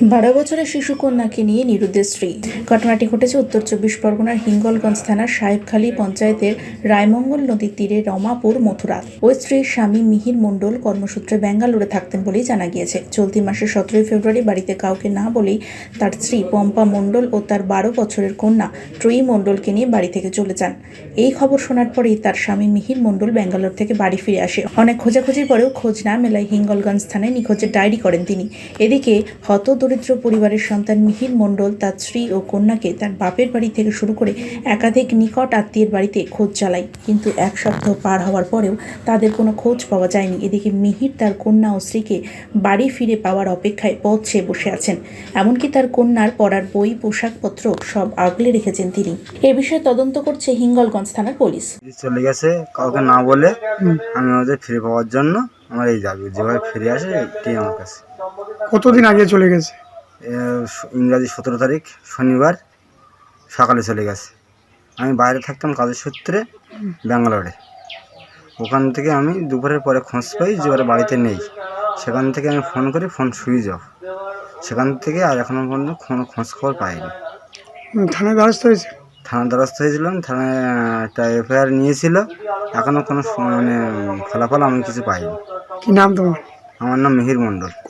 বারো বছরের শিশু কন্যাকে নিয়ে নিরুদ্দেশ স্ত্রী। ঘটনাটি ঘটেছে উত্তর চব্বিশ পরগনার হিঙ্গলগঞ্জ থানার সাহেবখালী পঞ্চায়েতের রায়মঙ্গল নদীর তীরে রমাপুর মথুরা। ওই স্ত্রীর স্বামী মিহির মণ্ডল কর্মসূত্রে ব্যাঙ্গালোরে থাকতেন বলেই জানা গিয়েছে। চলতি মাসের সতেরোই ফেব্রুয়ারি বাড়িতে কাউকে না বলেই তার স্ত্রী পম্পা মণ্ডল ও তার বারো বছরের কন্যা ত্রয়ী মণ্ডলকে নিয়ে বাড়ি থেকে চলে যান। এই খবর শোনার পরেই তার স্বামী মিহির মণ্ডল ব্যাঙ্গালোর থেকে বাড়ি ফিরে আসে। অনেক খোঁজাখুঁজির পরেও খোঁজ না মেলায় হিঙ্গলগঞ্জ থানায় নিখোঁজের ডায়েরি করেন তিনি। এদিকে হত দরিদ্র পরিবারের সন্তান মিহির মণ্ডল তার স্ত্রী ও কন্যাকে তার বাপের বাড়ি থেকে শুরু করে একাধিক নিকট আত্মীয়ের বাড়িতে খোঁজ চালায়। কিন্তু এক সপ্তাহ পার হওয়ার পরেও তাদের কোনো খোঁজ পাওয়া যায়নি। এদিকে মিহির তার কন্যা ও স্ত্রীকে বাড়ি ফিরে পাওয়ার অপেক্ষায় পথ চেয়ে বসে আছেন। এমনকি তার কন্যার পড়ার বই পোশাকপত্র সব আগলে রেখেছেন তিনি। এ বিষয়ে তদন্ত করছে হিঙ্গলগঞ্জ থানার পুলিশ। চলে গেছে কাউকে না বলে আমি ওদের ফিরে পাওয়ার জন্য আমার এই যাবে যেভাবে ফিরে আসে এটাই আমার কাছে। কতদিন আগে চলে গেছে? ইংরাজি সতেরো তারিখ শনিবার সকালে চলে গেছে। আমি বাইরে থাকতাম কাজের সূত্রে ব্যাঙ্গালোরে। ওখান থেকে আমি দুপুরের পরে খোঁজ পাই যে ওরা বাড়িতে নেই। সেখান থেকে আমি ফোন করি ফোন সুইচ অফ। সেখান থেকে আর এখনও পর্যন্ত কোনো খোঁজ খবর পাইনি থানায় দ্বারস্থ হয়েছে? থানার দ্বারস্থ হয়েছিলাম থানায় একটা এফআইআর নিয়েছিল। এখনও কোনো মানে ফলাফল আমি কিছু পাইনি। কি নাম তোমার? আমার নাম মিহির মণ্ডল।